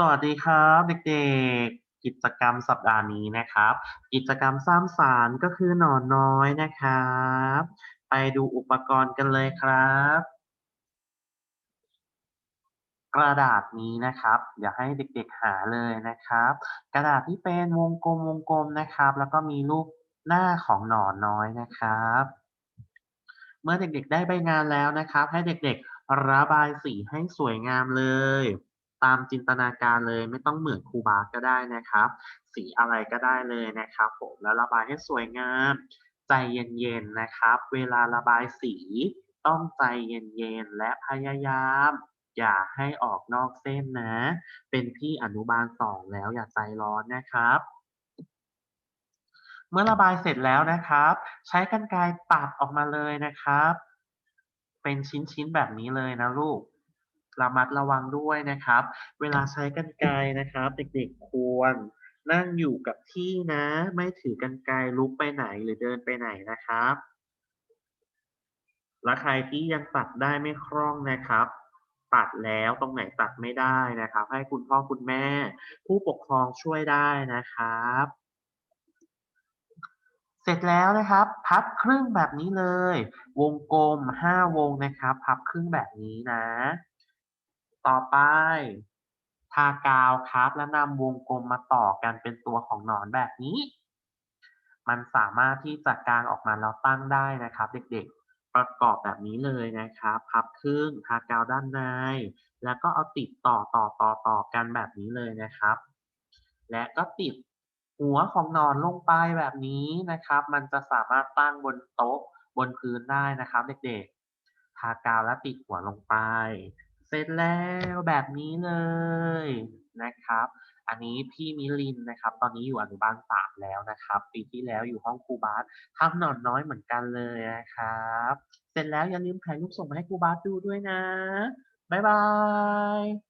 สวัสดีครับเด็กๆ กิจกรรมสัปดาห์นี้นะครับ กิจกรรมสร้างสรรค์ก็คือหนอนน้อยนะครับ ไปดูอุปกรณ์กันเลยครับ กระดาษนี้นะครับ อย่าให้เด็กๆหาเลยนะครับ กระดาษที่เป็นวงกลมวงกลมนะครับ แล้วก็มีรูปหน้าของหนอนน้อยนะครับ เมื่อเด็กๆได้ใบงานแล้วนะครับ ให้เด็กๆระบายสีให้สวยงามเลย ตามจินตนาการเลย ไม่ต้องเหมือนครูบาก็ได้นะครับ สีอะไรก็ได้เลยนะครับผมแล้วระบายให้สวยงาม ใจเย็นๆนะครับ เวลาระบายสีต้องใจเย็นๆและพยายาม อย่าให้ออกนอกเส้นนะ เป็นพี่อนุบาลสองแล้วอย่าใจร้อนนะครับเมื่อระบายเสร็จแล้วนะครับ ใช้กรรไกรตัดออกมาเลยนะครับ เป็นชิ้นๆแบบนี้เลยนะลูก ระมัดระวังด้วยนะครับ เวลาใช้กรรไกรนะครับ เด็กๆควรนั่งอยู่กับที่นะ ไม่ถือกรรไกรลุกไปไหนหรือเดินไปไหนนะครับ และใครที่ยังตัดได้ไม่คล่องนะครับ ตัดแล้วตรงไหนตัดไม่ได้นะครับ ให้คุณพ่อคุณแม่ ผู้ปกครองช่วยได้นะครับ เสร็จแล้วนะครับ พับครึ่งแบบนี้เลย วงกลม5วงนะครับ พับครึ่งแบบนี้นะ ต่อไปทากาวครับ แล้วนำวงกลมมาต่อกันเป็นตัวของหนอนแบบนี้ มันสามารถที่จะกางออกมาแล้วตั้งได้นะครับ เด็กๆ ประกอบแบบนี้เลยนะครับพับครึ่งทากาวด้านใน แล้วก็เอาติดต่อต่อต่อต่อกันแบบนี้เลยนะครับ และก็ติดหัวของนอนลงไปแบบนี้นะครับ มันจะสามารถตั้งบนโต๊ะบนพื้นได้นะครับ เด็กๆ ทากาวและติดหัวลงไป เสร็จแล้วแบบนี้เลยนะครับ อันนี้พี่มิลินนะครับ ตอนนี้อยู่อนุบาลสามแล้วนะครับ ปีที่แล้วอยู่ห้องครูบาสทำหนอนน้อยเหมือนกันเลยนะครับ เสร็จแล้วอย่าลืมถ่ายรูปส่งมาให้ครูบาสดูด้วยนะ บ๊ายบาย